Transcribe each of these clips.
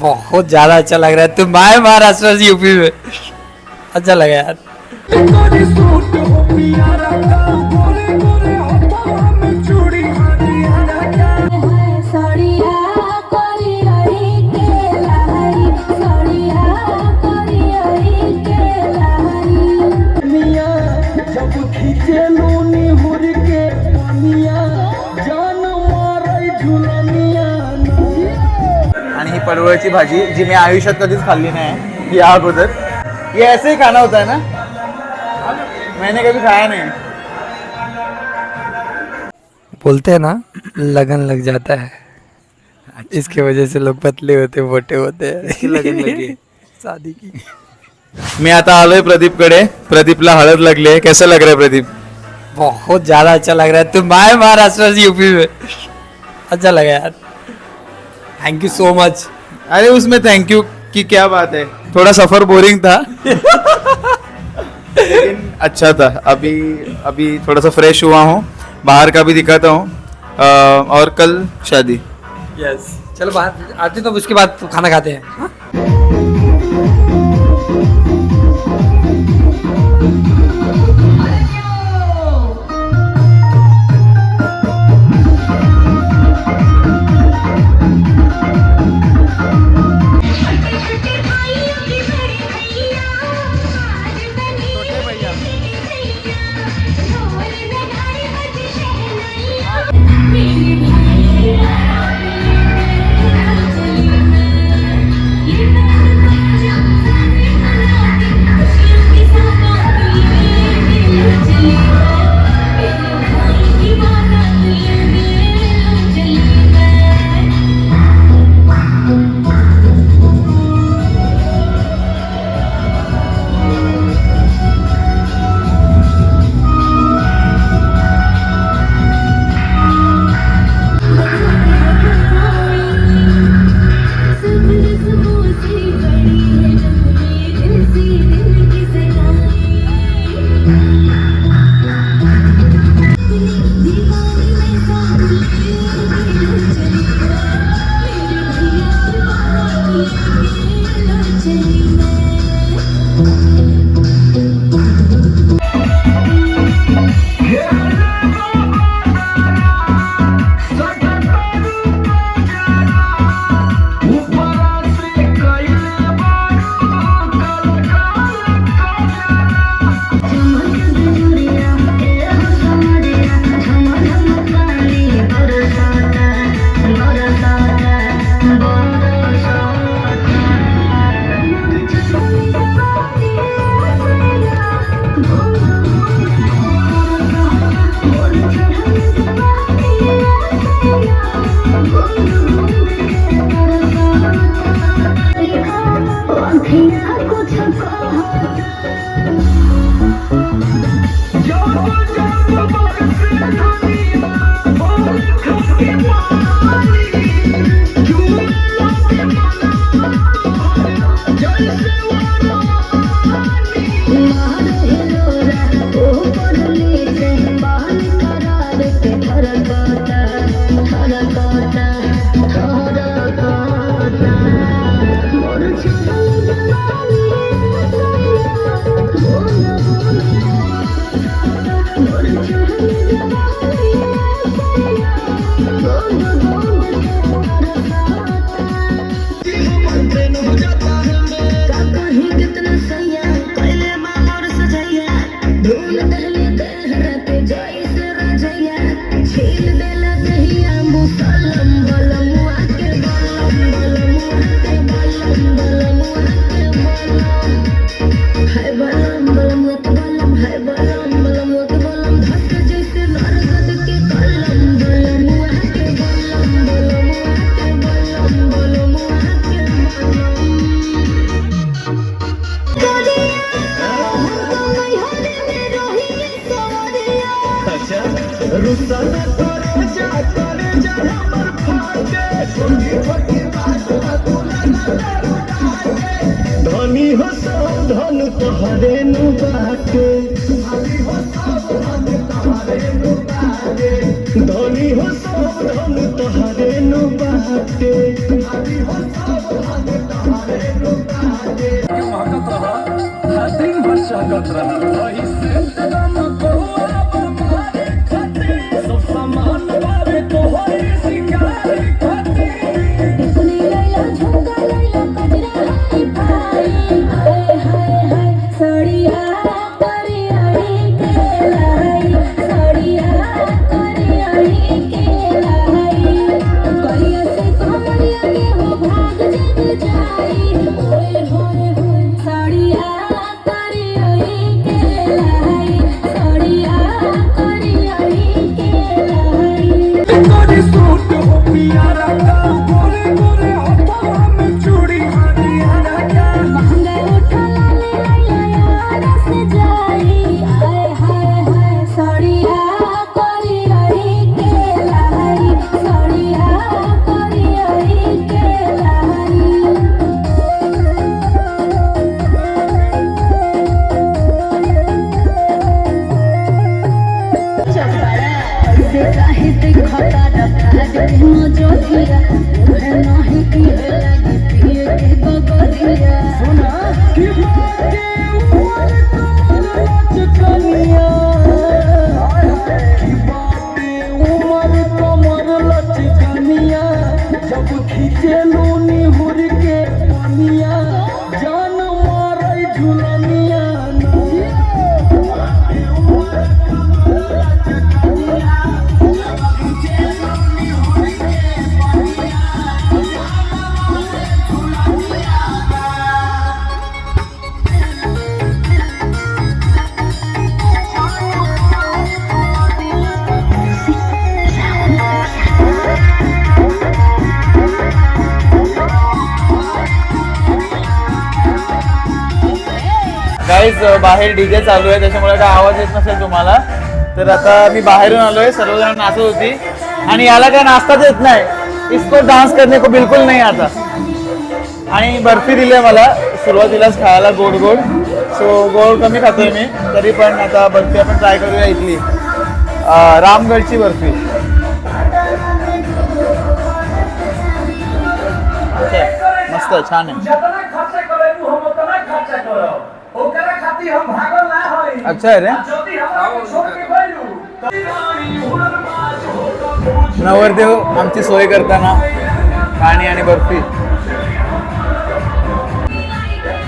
बहुत ज्यादा अच्छा लग रहा है। तुम आए महाराष्ट्र से यूपी में। अच्छा लगा यार। गोरी सूट हो पियारा का गोरे गोरे होठवा में चूड़ी हरियारा का सड़िया करियरी के लहरी सड़िया करियरी के लहरी मिया जब खींचे लोनी हुर के पनिया जान मारे झुलनिया आणि ही पडवळची भाजी जी मी आयुष्यात कधीच खाल्ली नाही या अगोदर. ये ऐसे ही खाना होता है ना? मैंने कभी खाया नहीं. बोलते हैं ना लगन लग जाता है। इसके वजह से लोग पतले होते मोटे होते हैं। लगन लगी। है? शादी की। मी आता आलोय प्रदीपकडे. प्रदीपला हळद लागली आहे कैसा लग रहा है प्रदीप? बहुत ज्यादा अच्छा लग रहा है। तुम आए महाराष्ट्र यूपी में। अच्छा लगा यार। थैंक यू सो मच अरे उसमें थैंक यू की क्या बात है? थोड़ा सफ़र बोरिंग था। लेकिन अच्छा था। अभी अभी थोड़ा सा फ्रेश हुआ हूँ। बाहर का भी दिखाता हूँ। और कल शादी। Yes yes. चलो बाहर, आते तो उसके बाद खाना खाते हैं। हाँ? Yeah. धनी हो सावधान तहारे नो बाते धनी हो सावधान तहारे नो बाते स्वागत रहा। हर दिन वर्षा गत ऐसे काहे देखता रखा की लगी गाईज बाहेर डीजे चालू आहे त्याच्यामुळे काय आवाज येत नसेल तुम्हाला. तर आता मी बाहेरून आलोय सर्वजण नाचत होती. आणि याला काय नाचताच येत नाही. इसको डान्स करणे को बिलकुल नाही आता. आणि बर्फी दिली आहे मला. सुरुवातीलाच खायला गोड गोड. सो गोड कमी खातोय मी. तरी पण आता बर्फी आपण ट्राय करूया इथली रामगडची बर्फी. मस्त छान आहे. हम भागल ना होई अच्छा आहे रे हमरा छोड़ के गइलू नवरदेव आमची सोय करताना पाणी आणि बर्फी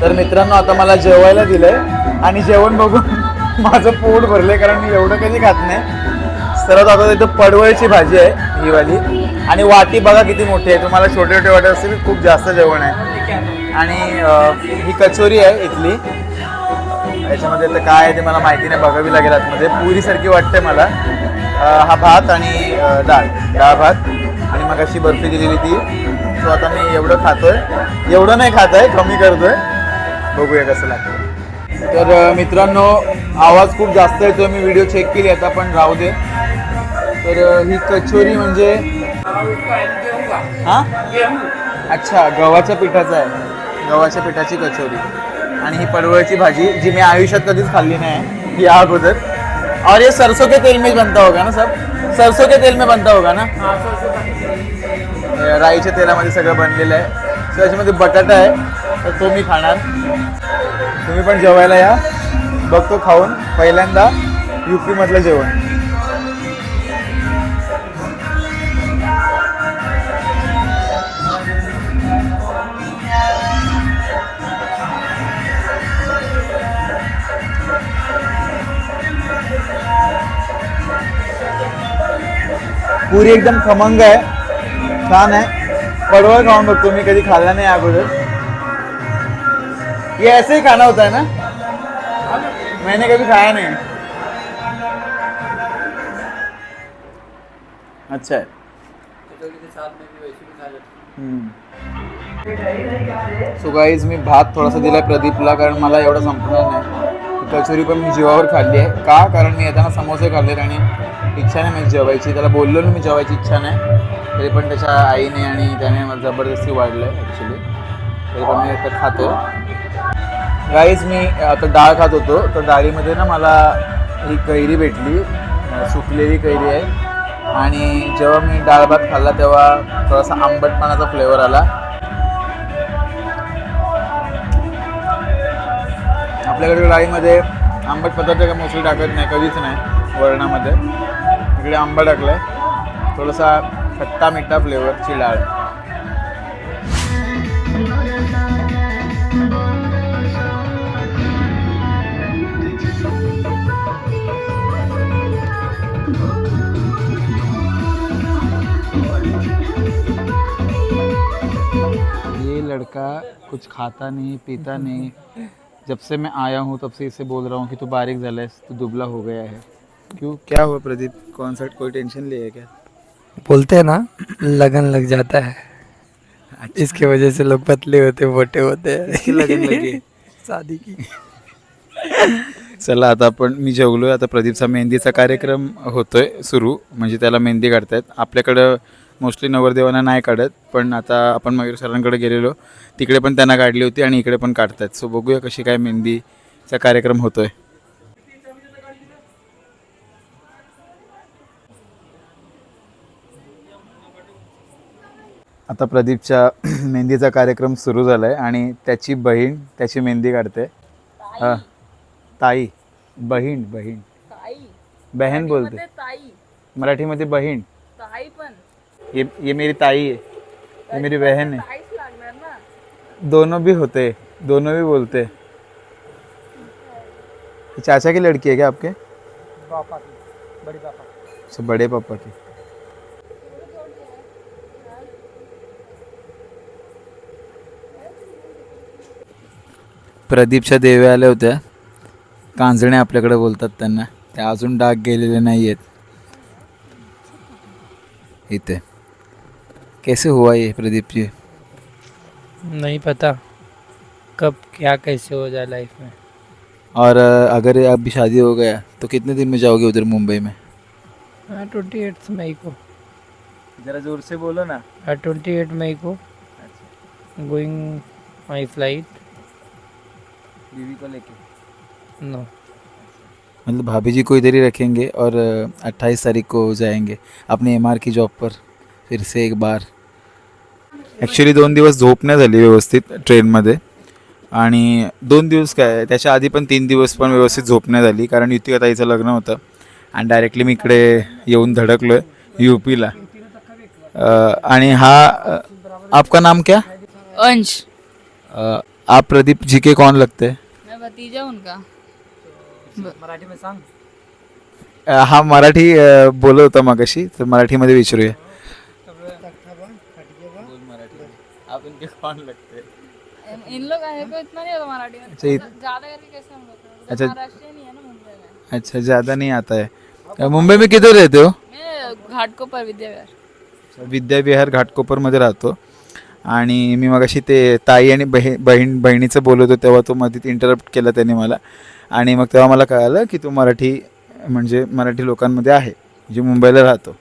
तर मित्रांनो आता मला जेवायला दिलंय आणि जेवण बघून माझं पोट भरलंय कारण मी एवढं कधी खात नाही सर्वात आता इथं पडवळची भाजी आहे ही वाली आणि वाटी बघा किती मोठी आहे तुम्हाला छोटे छोटे वाटत असतील खूप जास्त जेवण आहे आणि ही कचोरी आहे इथली याच्यामध्ये तर काय आहे ते मला माहिती नाही बघावी लागेल आतमध्ये. पुरीसारखी वाटते मला. हा भात आणि डाळ डाळ भात. आणि मग अशी बर्फी दिलेली ती. सो आता मी एवढं खातोय. एवढं नाही खात आहे कमी करतोय. बघूया कसं लागतं. तर मित्रांनो आवाज खूप जास्त येतोय मी व्हिडिओ चेक केली आता पण राहू दे. तर ही कचोरी म्हणजे? हा? अच्छा गव्हाच्या पिठाचा आहे. गव्हाच्या पिठाची कचोरी. आणि ही पडवळची भाजी जी मी आयुष्यात कधीच खाल्ली नाही या अगोदर. और ये सरसों के तेल में ही बनता होगा ना सब? सरसों के तेल में बनता होगा ना? हे राईच्या तेलामध्ये सगळं बनलेलं आहे. सो याच्यामध्ये बटाटा आहे. तर तो मी खाणार. तुम्ही पण जेवायला या. बघतो खाऊन. पहिल्यांदा युपी मधलं जेवण. पुरी एकदम खमंग आहे. छान आहे. पडवळ खाऊन बघतो मी कधी खाल्ला नाही अगोदर. ये ऐसे ही खाना होता है ना? मैंने कभी खाया नहीं. अच्छा है सो गाईज मी भात थोडासा दिला प्रदीपला कारण मला एवढं संपणार नाही. कचोरी पण मी जीवावर खाल्ली आहे. का? कारण मी येताना समोसे खाल्लेत आणि इच्छा नाही माझी जेवायची. त्याला बोललो ना मी जेवायची इच्छा नाही. तरी पण त्याच्या आईने आणि त्याने मला जबरदस्ती वाढलं आहे ॲक्च्युली तरी पण मी आता खातो गाईज मी आता डाळ खात होतो. तर डाळीमध्ये ना मला ही कैरी भेटली. सुकलेली कैरी आहे. आणि जेव्हा मी डाळ भात खाल्ला तेव्हा थोडासा आंबटपणाचा फ्लेवर आला. आपल्याकडे डाळीमध्ये आंबट पदार्थ काय मोस्टली टाकत नाही? कधीच नाही वरणामध्ये. इकडे आंबा टाकलाय. थोडासा खट्टा मिठा फ्लेवरची डाळ ये लड़का कुछ खाता नहीं पीता नहीं। जब से मैं आया हूँ तब से इसे बोल रहा हूँ कि तू बारीक झाला है तू दुबला हो गया है। क्यों? क्या हुआ प्रदीप? कौन सा कोई टेंशन लिए क्या? बोलते हैं ना लगन लग जाता है। इसके वजह से लोग पतले होते मोटे होते हैं। इसकी लगन लगी है? शादी की। चला आता आपण मी जेवलोय आता प्रदीपचा मेहंदीचा कार्यक्रम होतोय सुरू. म्हणजे त्याला मेहंदी काढतायत. आपल्याकडं मोस्टली नवरदेवांना नाही काढत पण आता आपण मयूर सरांकडे गेलेलो तिकडे पण त्यांना काढली होती आणि इकडे पण काढतायत सो बघूया कशी काय मेहंदीचा कार्यक्रम होतोय. आता प्रदीपच्या मेहंदीचा कार्यक्रम सुरू झाला आहे आणि त्याची बहीण त्याची मेहंदी काढते. हा. ताई. बहीण बहीण. ताई. बहन बोलते. मराठीमध्ये बहीण. ताई पण. ये ये मेरी ताई है ये मेरी बहन है। दोनों भी होते दोनों भी बोलते। ये चाचा की लड़की है क्या आपके? पापा की बड़ी पापा अच्छा बड़े पापा की। प्रदीपच्या देव्या आल्या होत्या. कांजणे आपल्याकडे बोलतात त्यांना. त्या अजून डाग गेलेले नाही आहेत इथे. कैसे हुआ ये प्रदीप जी? नहीं पता। कब क्या कैसे हो जाए लाइफ में? और अगर अभी शादी हो गया तो कितने दिन में जाओगे उधर मुंबई में? हाँ ट्वेंटी एट मई को। जरा ज़ोर से बोलो ना। हाँ ट्वेंटी एट मई को। गोइंग माई फ़्लाइट बीवी को लेके? नो मतलब भाभी जी को इधर ही रखेंगे और अट्ठाईस तारीख को जाएँगे अपने एम आर की जॉब पर फिर से एक बार। ॲक्च्युली दोन दिवस झोप नाही झाली व्यवस्थित ट्रेनमध्ये आणि दोन दिवस काय त्याच्या आधी पण तीन दिवस पण व्यवस्थित झोप नाही झाली कारण युतिका ताईचं लग्न होतं. आणि डायरेक्टली मी इकडे येऊन धडकलो आहे यू पीला आणि हा आपका नाम क्या? अंश. आप प्रदीप जी के कौन लगते? हैं मैं भतीजा उनका। मराठी में सांग. हा मराठी अ, बोलत होता मगाशी तर मराठीमध्ये विचारूया. इनके कौन लगते इन लोग आए को इतना नहीं होता मराठी में। ज्यादा करके कैसे हम लोग अच्छा। महाराष्ट्र नहीं है ना मुंबई में। अच्छा ज़्यादा नहीं आता है। मुंबई में किधर रहते हो? मैं घाट को पर विद्या विहार विद्याविहार घाटकोपरमध्ये राहतो. आणि मी मगाशी ते ताई आणि बहीण बहीण बहिणीचं बोलत होतो तेव्हा तो मध्ये इंटरप्ट केला त्याने मला. आणि मग तेव्हा मला कळालं की तो मराठी म्हणजे मराठी लोकांमध्ये आहे जे मुंबईला राहतो.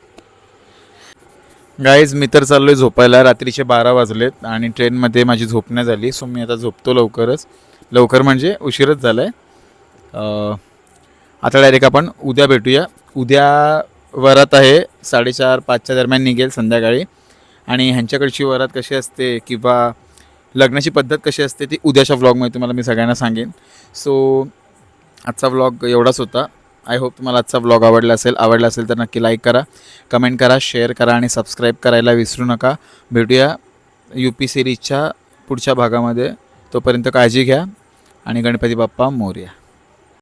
गाईज मी तर चाललो आहे झोपायला. रात्रीचे बारा वाजलेत आणि ट्रेनमध्ये माझी झोप नाही झाली सो मी आता झोपतो लवकरच. लवकर म्हणजे उशीरच झाला आहे आता डायरेक्ट आपण उद्या भेटूया. उद्या वरात आहे साडेचार पाचच्या दरम्यान निघेल संध्याकाळी. आणि ह्यांच्याकडची वरात कशी असते किंवा लग्नाची पद्धत कशी असते ती उद्याच्या व्लॉगमध्ये तुम्हाला मी सगळ्यांना सांगेन. सो आजचा व्लॉग एवढाच होता. आय होप तुम्हाला आजचा ब्लॉग आवडला असेल. आवडला असेल तर नक्की लाईक करा कमेंट करा शेअर करा आणि सबस्क्राईब करायला विसरू नका. भेटूया यू पी सिरीजच्या पुढच्या भागामध्ये. तोपर्यंत काळजी घ्या आणि गणपती बाप्पा मोर्या.